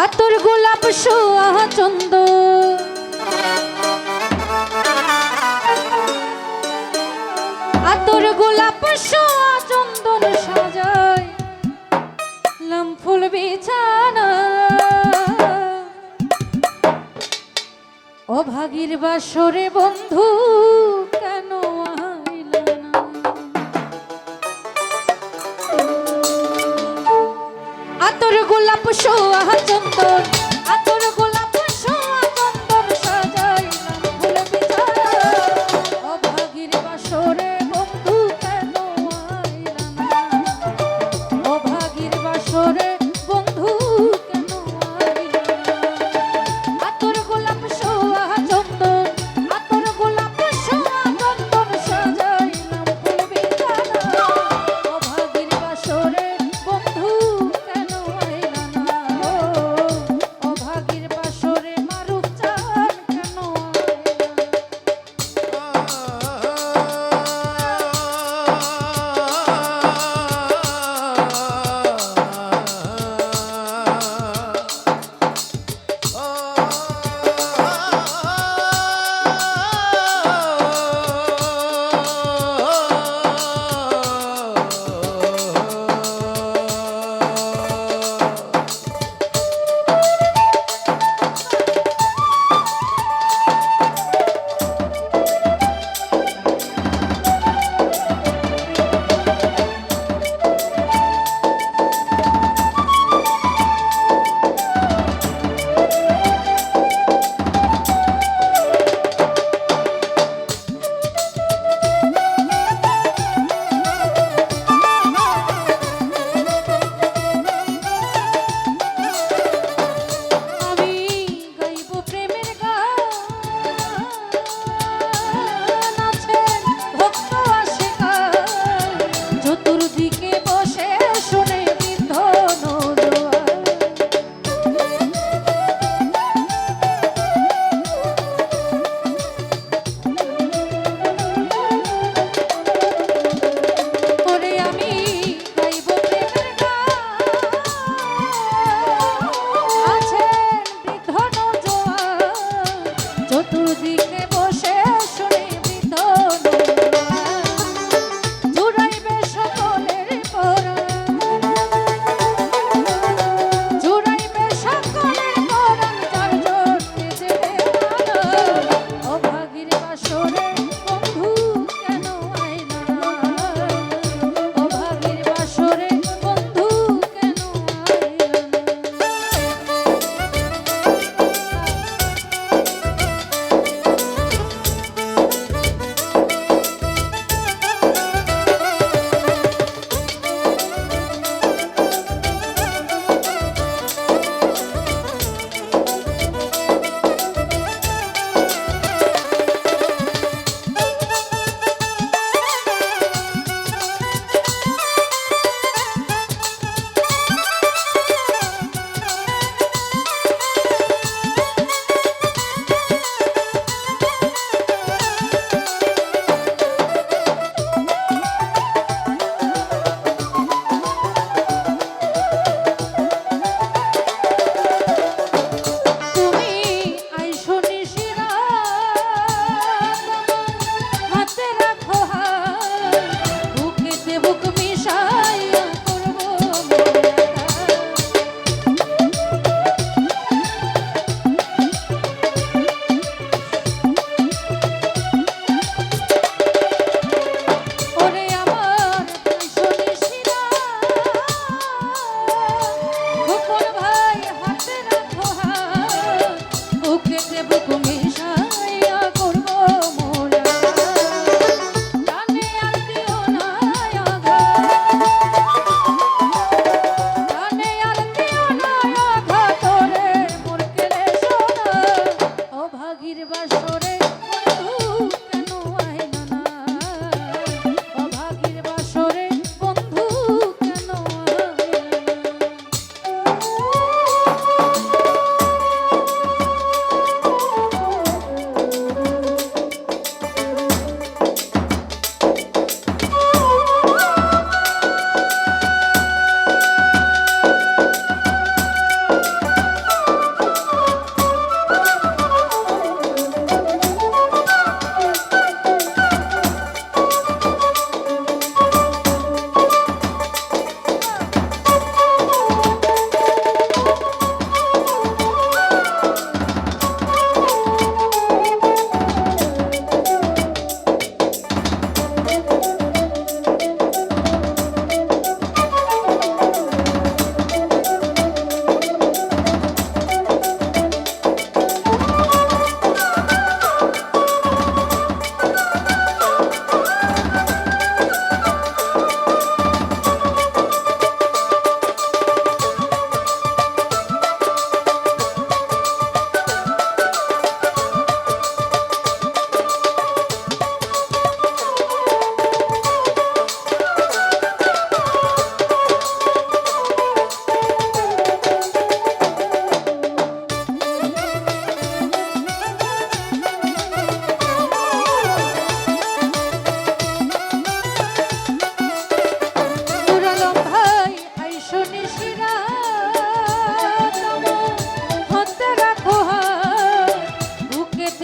আতর গোলাপ সোয়া চন্দ। আতর গোলাপ সোয়া চন্দন সাজায়, লাম ফুল বিছানা। অভাগীর বাসরে বন্ধু কেন আতর গোলাপ সোয়া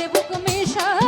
comigo, comigo.